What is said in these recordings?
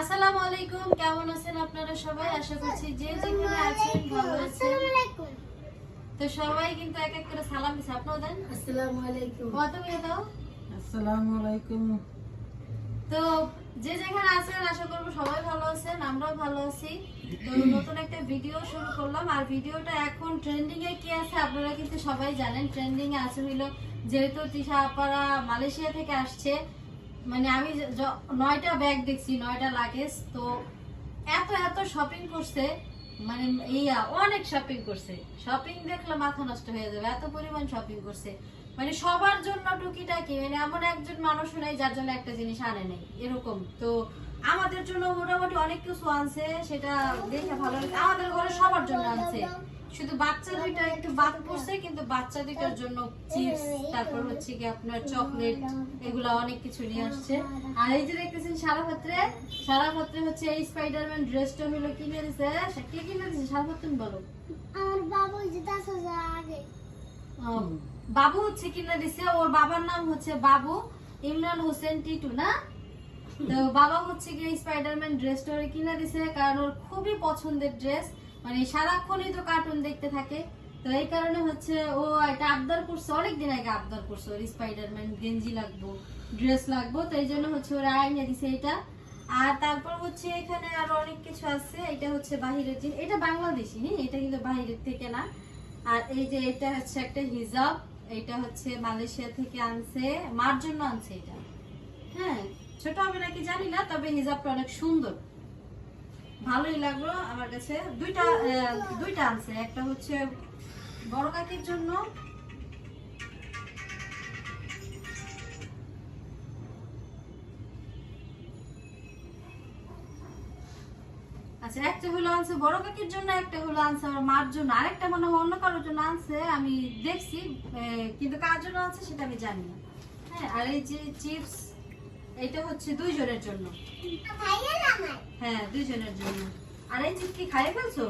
আসসালামু আলাইকুম কেমন আছেন আপনারা সবাই? আশা করছি যে যেখানে আছেন ভালো আছেন। তো সবাই কিন্তু এক এক করে সালাম দিছে। আপনারা দেন। আসসালামু আলাইকুম কত দাও। আসসালামু আলাইকুম তো যে যেখানে আছেন আশা করব সবাই ভালো আছেন আমরাও ভালো আছি। তো নতুন একটা ভিডিও শুরু করলাম। আর ভিডিওটা এখন ট্রেন্ডিং এ কি আছে আপনারা কিন্তু সবাই জানেন। ট্রেন্ডিং এ আছে হইল যেহেতু তিশা আপারা মালয়েশিয়া থেকে আসছে মানে আমি নয়টা ব্যাগ দেখছি, নয়টা লাগেজ তো এত এত শপিং করছে মানে ইয়া, অনেক শপিং করছে। শপিং দেখলে মাথা নষ্ট হয়ে যাবে, এত পরিমাণ শপিং করছে। মানে সবার জন্য টুকিটাকি মানে এমন একজন মানুষ নেই যার জন্য একটা জিনিস আনে নেই, এরকম। তো আমাদের জন্য মোটামুটি অনেক কিছু আনছে, সেটা দেখে ভালো আমাদের ঘরে সবার জন্য আনছে। শুধু বাচ্চা দুইটা একটু বাদ পড়ছে কিন্তু বাচ্চা দুইটার জন্য চিপস তারপর হচ্ছে কি আপনার চকলেট এগুলা অনেক কিছু নিয়ে আসছে। আর এই যে দেখতেছেন সারা পাত্রে সারা পাত্রে হচ্ছে এই স্পাইডারম্যান ড্রেসটা হলো কিনে দিছে? কে কিনে দিছে? সারা পাত্রে বলো। আমার বাবু যে দশ হাজার আগে। বাবু হচ্ছে কিনে দিছে ওর বাবার নাম হচ্ছে বাবু ইমরান হোসেন টিটু না? তো বাবা হচ্ছে কি স্পাইডারম্যান ড্রেসটা কিনে দিছে কারণ ওর খুবই পছন্দের ড্রেস মানে সারাক্ষণই তো কার্টুন দেখতে থাকে। তো এই কারণে হচ্ছে ও এটা আবদার করছে, অনেকদিন আগে আবদার করছে ওর স্পাইডারম্যান গেঞ্জি লাগবো ড্রেস লাগবো, তো এই জন্য হচ্ছে ওরা আইনে দিছে এটা। আর তারপর হচ্ছে এখানে আরও অনেক কিছু আছে, এটা হচ্ছে বাহিরের জিনিস এটা বাংলাদেশি হ্যাঁ এটা কিন্তু বাহিরের থেকে না। আর এই যে এটা হচ্ছে একটা হিজাব, এটা হচ্ছে মালয়েশিয়া থেকে আনছে, মার জন্য আনছে এটা। হ্যাঁ ছোট হবে নাকি জানি না, তবে হিজাবটা অনেক সুন্দর। ভালোই লাগল আমার কাছে। দুইটা দুইটা আনছে। একটা হচ্ছে বড় কাকির জন্য। আচ্ছা একটা হলো আনছে বড় কাকির জন্য, একটা হলো আনছে আমার মার জন্য। আরেকটা মনে হয় অন্য কারোর জন্য আনছে, আমি দেখছি কিন্তু কার জন্য আনছে সেটা আমি জানি না। হ্যাঁ আর এই যে চিপস এটা হচ্ছে দুইজনের জন্য। হ্যাঁ দুইজনের জন্য। আর এই চিপস কি খাই ফেলছো?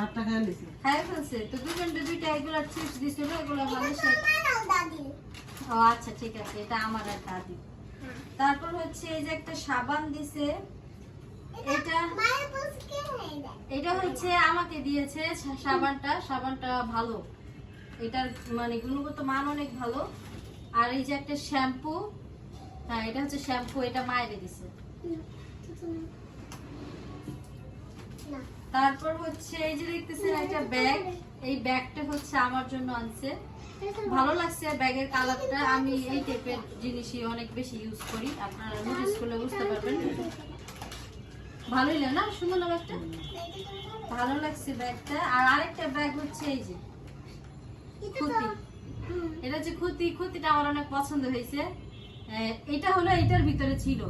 আট টাকা লিখি খাই ফেলছে? তো দুজনটা দুইটা এগুলো চিপস দিছিল এগুলো মানুষের ও আচ্ছা ঠিক আছে এটা আমার আর দাদি। তারপর হচ্ছে এই যে একটা সাবান দিছে। এটা হয়ে এটা হচ্ছে আমাকে দিয়েছে সাবানটা। সাবানটা ভালো। এটার মানে গুণগত মান অনেক ভালো। আর এই যে একটা শ্যাম্পু। হ্যাঁ এটা হচ্ছে শ্যাম্পু এটা মায়ের দিছে। তারপর হচ্ছে এই যে দেখতেছেন একটা ব্যাগ। এই ব্যাগটা হচ্ছে আমার জন্য আনছে। ভালো লাগছে ব্যাগের কালারটা। আমি এই টাইপের জিনিসই অনেক বেশি ইউজ করি। আপনারা নোটিস করলে বুঝতে পারবেন। ভালোই লাগে না সুন্দর না ব্যাগটা? ভালো লাগছে ব্যাগটা। আর আরেকটা ব্যাগ হচ্ছে এই যে খুতি। এটা হচ্ছে খুতি। খুতিটা আমার অনেক পছন্দ হয়েছে। এটা হলো এটার ভিতরে ছিল।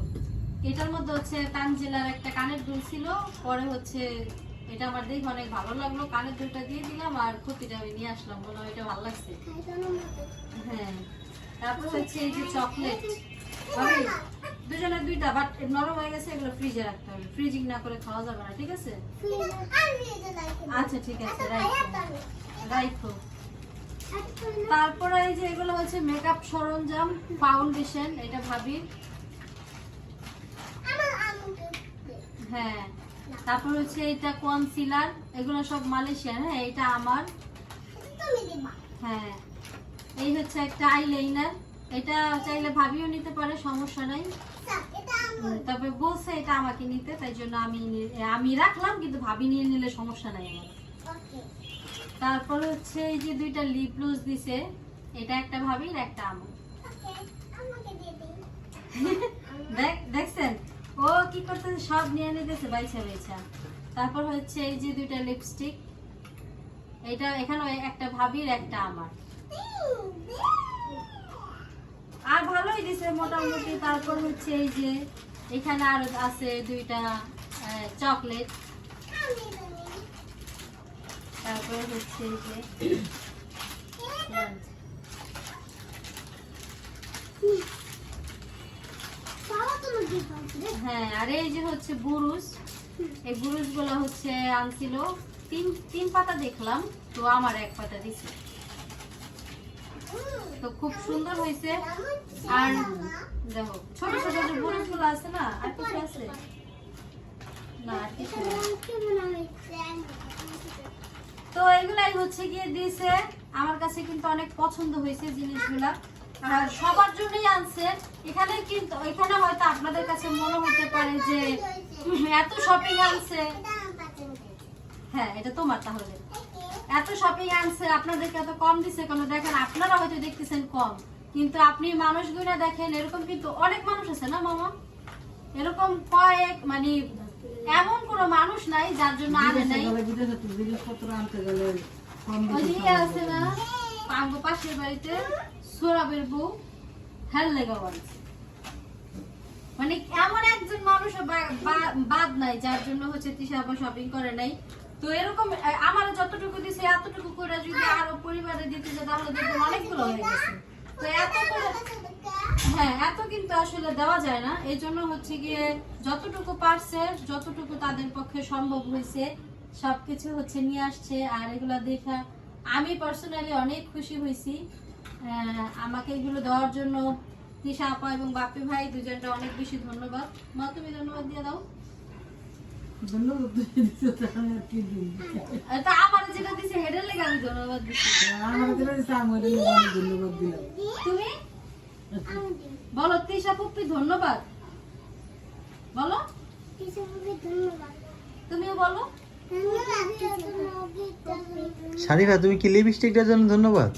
এটার মধ্যে হচ্ছে তানজিলার একটা কানের দুল ছিল। পরে হচ্ছে এটা আমার দেখে অনেক ভালো লাগল। কানের দুলটা দিয়ে দিলাম আর ক্ষতিটা আমি নিয়ে আসলাম। বললাম এটা ভালো লাগছে। হ্যাঁ। তারপর হচ্ছে এই যে চকলেট। দুজনের দুইটা বাট নরম হয়ে গেছে এগুলো ফ্রিজে রাখতে হবে। ফ্রিজিং না করে খাওয়া যাবে না ঠিক আছে? আচ্ছা ঠিক আছে রাইখো রাইখো তারপরে এই যে এগুলো হচ্ছে মেকআপ সরঞ্জাম ফাউন্ডেশন এটা ভাবি। হ্যাঁ তারপর হচ্ছে এটা কনসিলার এগুলো সব মালয়েশিয়ান হ্যাঁ এটা আমার। হ্যাঁ এই হচ্ছে একটা আইলাইনার এটা চাইলে ভাবিও নিতে পারে সমস্যা নাই। তবে বলছে এটা আমাকে নিতে তাই জন্য আমি আমি রাখলাম কিন্তু ভাবি নিয়ে নিলে সমস্যা নাই আমার। তারপর হচ্ছে এই যে দুইটা লিপ গ্লুজ দিছে এটা একটা ভাবির একটা আমার। দেখ দেখছেন? ও কি করতেছে? সব নিয়ে নিতেছে বাইসা বাইসা তারপর হচ্ছে এই যে দুইটা লিপস্টিক এটা এখানে একটা ভাবির একটা আমার। আর ভালোই দিছে মোটামুটি। তারপর হচ্ছে এই যে এখানে আর আছে দুইটা চকলেট তারপর হচ্ছে যে হ্যাঁ আর এই যে হচ্ছে বুরুজ এই বুরুজগুলো হচ্ছে আনছিল। তিন তিন পাতা দেখলাম তো আমার এক পাতা দিছে। তো খুব সুন্দর হয়েছে। আর দেখো ছোট ছোট যে বুরুজ এগুলো আছে না আর কিছু আছে? না আর কিছু তো এগুলাই হচ্ছে গিয়ে দিয়েছে। আমার কাছে কিন্তু অনেক পছন্দ হয়েছে জিনিসগুলা। আর সবার জন্যই আনছে। এখানে কিন্তু, এখানে হয়তো আপনাদের কাছে মনে হতে পারে যে এত শপিং আনছে। হ্যাঁ এটা তোমার তাহলে। এত শপিং আনছে, আপনাদেরকে এত কম দিছে কেন? দেখেন, আপনারা হয়তো দেখতেছেন কম। কিন্তু আপনি মানুষগুলো দেখেন, এরকম কিন্তু অনেক মানুষ আছে না, মামা? এরকম কয়েক মানে এমন কোনো মানুষ নাই যার জন্য আনে নাই। জিনিসপত্র আনতে গেলে ওই যে আছে না পাঙ্গো পাশের বাড়িতে সোরাবের বউ মানে এমন একজন মানুষ বাদ নাই যার জন্য হচ্ছে তিশা শপিং করে নাই। তো এরকম আমার যতটুকু দিছে এতটুকু করে যদি আরও পরিবারে দিতে যেত তাহলে দেখবেন অনেকগুলো হয়ে গেছে। তো এত হ্যাঁ এত কিন্তু আসলে দেওয়া যায় না। এই জন্য হচ্ছে গিয়ে যতটুকু পারছে যতটুকু তাদের পক্ষে সম্ভব হয়েছে সবকিছু হচ্ছে নিয়ে আসছে। আর এগুলো দেখা আমি পার্সোনালি অনেক খুশি হয়েছি। আমাকে এগুলো দেওয়ার জন্য তিশা আপা এবং বাপি ভাই দুজনটা অনেক বেশি ধন্যবাদ। মা তুমি ধন্যবাদ দিয়ে দাও। তা আমার যেটা দিছে হেডের লেগে আমি ধন্যবাদ দিচ্ছি আমার যেটা দিছে, আমি ওইটা নিয়ে আমি ধন্যবাদ দিলাম। তুমি? বলো তিশা পুপ্পি ধন্যবাদ? বলো। তুমিও বলো। শারিফা তুমি কি লিপস্টিকটার জন্য ধন্যবাদ?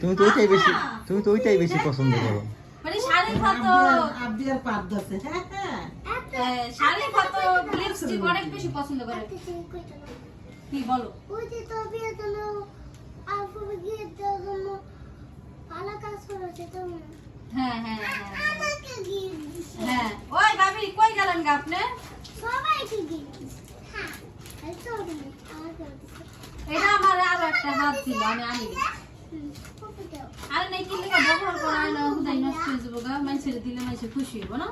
তুমি তো ওইটাই বেশি তুমি তো ওইটাই বেশি পছন্দ করো। মানে শারিফা তো আবদিয়ার- আবদিয়ার পাত আছে, হ্যাঁ, হ্যাঁ। শারিফা তো লিপস্টিক অনেক বেশি পছন্দ করে। কি বলো। ওই যে তোর বিয়ের জন্য আলফা গিয়ে দেওয়ার হ্যাঁ হ্যাঁ হ্যাঁ হ্যাঁ। হ্যাঁ। ওই ভাবি, কই গেলেন এটা আমার একটা হাত ছিল আমি আনি। ব্যবহার দিলে খুশি না?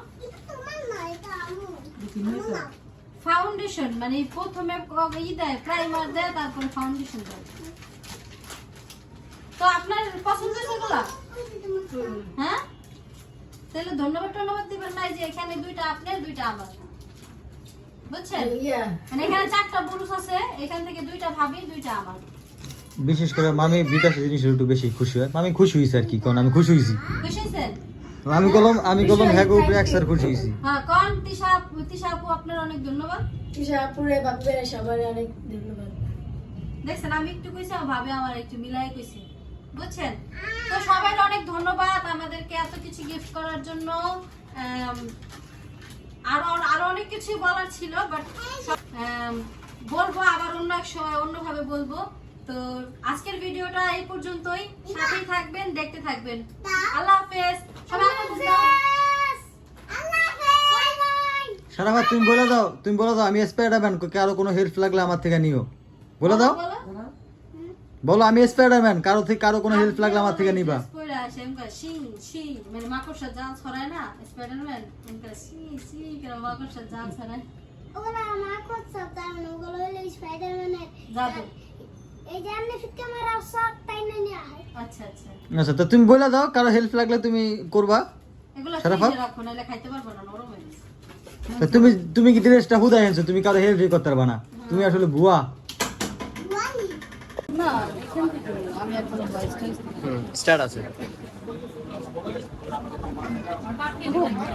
ফাউন্ডেশন মানে প্রথমে ই দেয় প্রাইমার দেয়, তারপর ফাউন্ডেশন দেয়। তো আপনার পছন্দ সেগুলা হ্যাঁ? তাহলে ধন্যবাদ টন্যবাদ দিবেন না যে এখানে দুইটা আপনার দুইটা আমার। বুঝছেন? মানে এখানে চারটা পুরুষ আছে এখান থেকে দুইটা ভাবি দুইটা আমার। বিশেষ করে মামি বিকাশ জিনিসের একটু বেশি খুশি হয়। মামি খুশি হয়েছে আর কি কারণ আমি খুশি হয়েছি। আমি কলম আমি কলম হ্যাঁ উপরে একসার খুশি হয়েছি। হ্যাঁ কোন তিশা তিশা আপু আপনার অনেক ধন্যবাদ। ইশাপুরে বাপের সবারই অনেক ধন্যবাদ। দেখছেন আমি একটু কইছি আমার ভাবে আমার একটু মিলাই কইছি। বুঝছেন? তো সবাই অনেক ধন্যবাদ আমাদেরকে এত কিছু গিফট করার জন্য। আরও আরও অনেক কিছু বলার ছিল বাট বলব আবার অন্য এক সময় অন্যভাবে বলব। তো আজকের ভিডিওটা এই পর্যন্তই। সাথেই থাকবেন দেখতে থাকবেন। আল্লাহ হাফেজ। বাই সারাফা তুমি বলে দাও তুমি বলে দাও আমি স্পাইডারম্যান কারও কোনো হেল্প লাগলে আমার থেকে নিও। বলে দাও। বলো। আমি স্পাইডারম্যান কারও থেকে কারও কোনো হেল্প লাগলে আমার থেকে নিবা। আচ্ছা তো তুমি বলে দাও কারও হেল্প লাগলে তুমি করবা। এগুলো সারাফাত? ফ্রিজে রাখো নাহলে খাইতে পারব না নরম গেছে। তা তুমি তুমি কি ড্রেসটা হুদাই আনছো তুমি কারও হেল্প করতে পারবা না। তুমি আসলে ভুয়া। না আমি এখন স্টার্ট আছে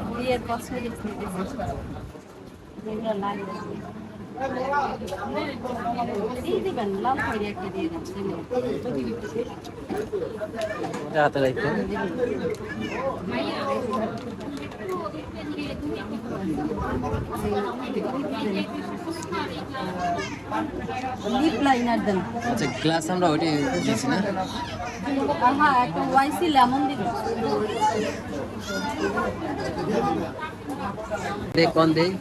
বিয়ের কসমেটিক্স যেগুলো লাগে হাতে রাখো। লিপ লাইনার দেন। আচ্ছা গ্লাস আমরা ওইটাই দিয়েছি না? আর হ্যাঁ একটা ওয়াইসি লেমন দেখ কোন দেই।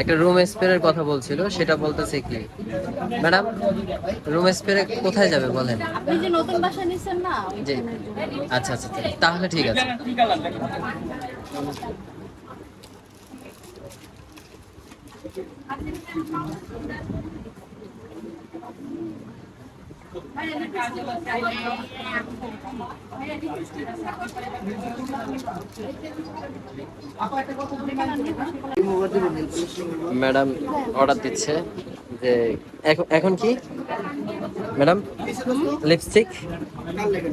একটা রুম স্প্রের কথা বলছিল সেটা বলতেছে কি? ম্যাডাম রুম স্প্রে কোথায় যাবে বলেন? আপনি যে নতুন বাসা নিচ্ছেন না জি। আচ্ছা আচ্ছা আচ্ছা। তাহলে ঠিক আছে। ম্যাডাম অর্ডার দিচ্ছে যে এখন কি? ম্যাডাম লিপস্টিক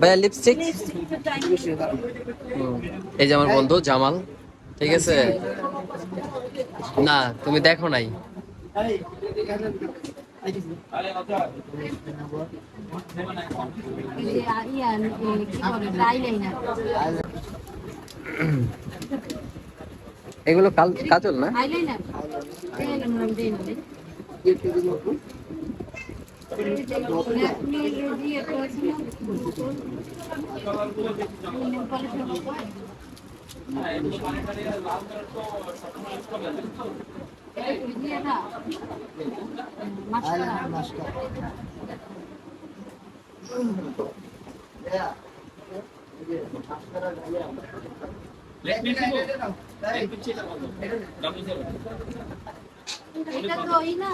ভাইয়া লিপস্টিক এই যে আমার বন্ধু জামাল ঠিক আছে? না তুমি দেখো নাই। এগুলো কাল কাজল না এটা, তো ওই না।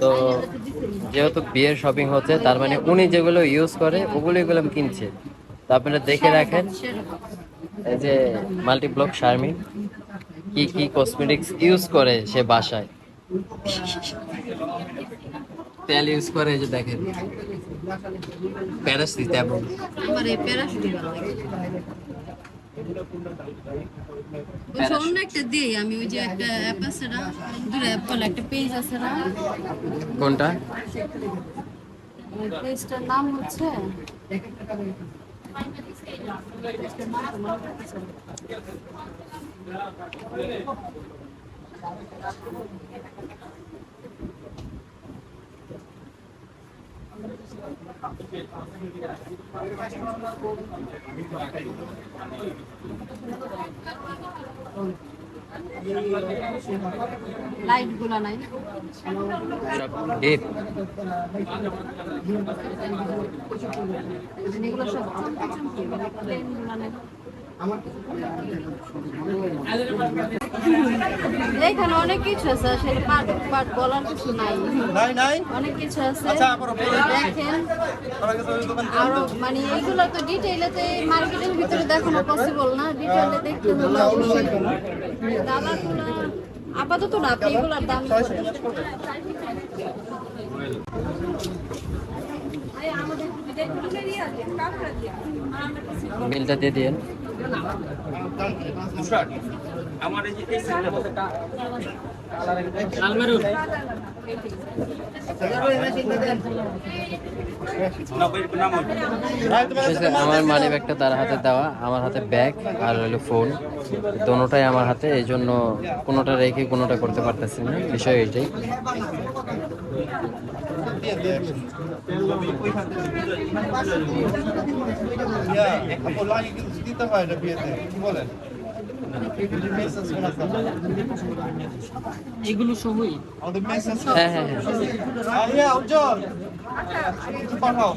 তো যেহেতু বিয়ের শপিং হচ্ছে তার মানে উনি যেগুলো ইউজ করে ওগুলো এগুলো কিনছে। তো আপনারা দেখে রাখেন। এই যে মাল্টি ব্লক শারমিন কি কি কসমেটিক্স ইউজ করে সে বাসায়? তেল ইউজ করে যে দেখেন। প্যারাসিট এবং আমার এই ওই যে অন্য একটা দিই আমি ওই যে একটা অ্যাপ আছে না দূরে অ্যাপ বলে একটা পেজ আছে না? কোনটা? ওই পেজটার নাম হচ্ছে Thank you. লাইটগুলা নাই। সব ডিপ এগুলো সব চুমকি চুমকি মানে প্লেনগুলা নাই। এখানে অনেক কিছু আছে আসলে পাট পাট বলার কিছু নাই। নাই নাই? অনেক কিছু আছে। দেখেন আরও মানে এইগুলো তো ডিটেইলে তো মার্কেটের ভিতরে দেখানো পসিবল না। ডিটেইলে দেখতে হলে আপাতত না আপনি এগুলোর দাম বিলটা দিয়ে দিন শেষে আমার মানি ব্যাগটা তার হাতে দেওয়া, আমার হাতে ব্যাগ আর হলো ফোন। দোনোটাই আমার হাতে, এই জন্য কোনোটা রেখে কোনোটা করতে পারতেছি না। বিষয় এটাই হয় বলেন? এগুলো সবই হ্যাঁ হ্যাঁ হ্যাঁ। পাঠাও।